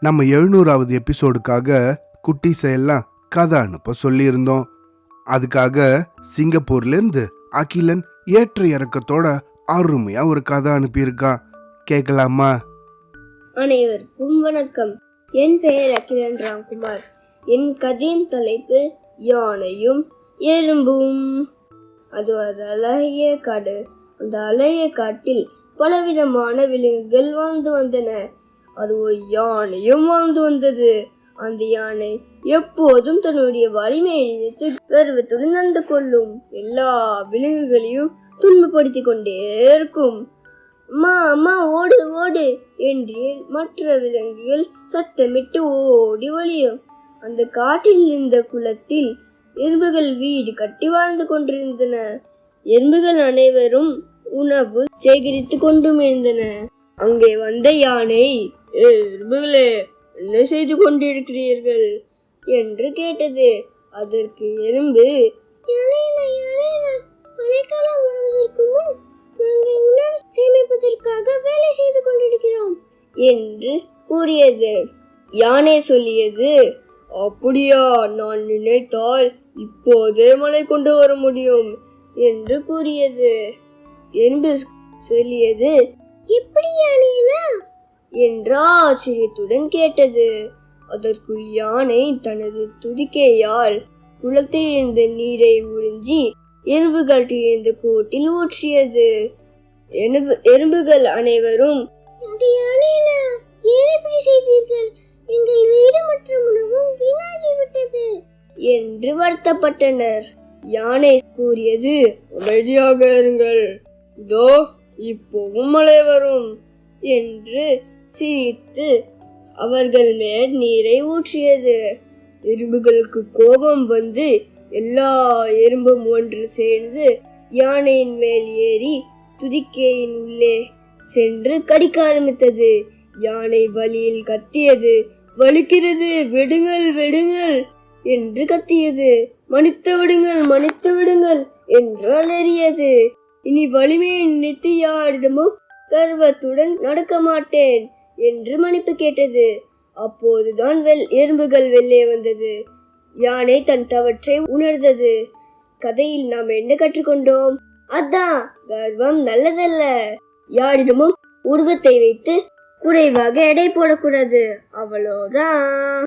நம்ம எழுநூறாவது எபிசோடுக்காக குட்டீஸை எல்லாம் கதை அனுப்ப சொல்லியிருந்தோம். அதுக்காக சிங்கப்பூர்லேருந்து அகிலன் ஏற்ற இறக்கத்தோட அருமையா ஒரு கதை அனுப்பியிருக்கான் கேட்கலாமா அனைவருக்கும் வணக்கம். என் பெயர் அகிலன் ராம்குமார். என் கதையின் தலைப்பு யானையும் எறும்பும். அது ஒரு அழகிய காடு. அந்த அழகிய காட்டில் பலவிதமான விலங்குகள் வாழ்ந்து வந்தன. அது ஒரு யானையும் வாழ்ந்து வந்தது. அந்த யானை எப்போதும் தன்னுடைய வலிமையை நினைத்து கர்வத்துடன் நடந்து கொள்ளும். எல்லா விலங்குகளையும் துன்பப்படுத்தி கொண்டே இருக்கும். அம்மா அம்மா ஓடு ஓடு என்று மற்ற விலங்குகள் சத்தமிட்டு ஓடி ஒழியும் அந்த காட்டில் இருந்த குளத்தில் எறும்புகள் வீடு கட்டி வாழ்ந்து கொண்டிருந்தன. எறும்புகள் அனைவரும் உணவு சேகரித்து கொண்டும் இருந்தன அங்கே வந்த யானை எறும்புகளே என்ன செய்து கொண்டிருக்கிறீர்கள்? என்று கேட்டது. அதற்கு எறும்பு மழைக்காலம் வருவதற்கு முன் நாங்கள் உணவு சேமிப்பதற்காக வேலை செய்து கொண்டிருக்கிறோம் என்று கூறியது. யானை சொல்லியது அப்படியா நான் நினைத்தால் இப்போதே மழை கொண்டு வர முடியும் என்று கூறியது. எறும்பு சொல்லியது. எப்படி யானைனா என்று ஆச்சரியத்துடன் கேட்டது. அதற்குள் யானை தனது துதிக்கையால் குளத்தில் இருந்த நீரை உறிஞ்சி எறும்புகள் இருந்த கூட்டில் ஊற்றியது. எறும்பு எறும்புகள் அனைவரும் எங்கள் வீடு மற்றும் உணவும் வீணாகி விட்டது. என்று வருத்தப்பட்டனர். யானை கூறியது அமைதியாக இருங்கள். இதோ இப்போவும் மழை வரும் என்று சிரித்து அவர்கள் மேல் நீரை ஊற்றியது. எறும்புகளுக்கு கோபம் வந்து எல்லா எறும்பும் ஒன்று சேர்ந்து யானையின் மேல் ஏறி துதிக்கையின் உள்ளே சென்று கடிக்க ஆரம்பித்தது. யானை வலியில் கத்தியது வலிக்கிறது விடுங்கள் விடுங்கள் என்று கத்தியது. மன்னித்து விடுங்கள் மன்னித்து விடுங்கள் என்று அலறியது இனி வலிமையை நினைத்து யாரிடமும் கர்வத்துடன் நடக்க மாட்டேன் என்று மன்னிப்பு கேட்டது. அப்போதுதான் வெல் எறும்புகள் வெளியே வந்தது. யானை தன் தவற்றை உணர்ந்தது. கதையில் நாம் என்ன கற்றுக்கொண்டோம்? அதான் கர்வம் நல்லதல்ல. யாரிடமும் உருவத்தை வைத்து குறைவாக எடை போடக்கூடாது. அவ்வளோதான்.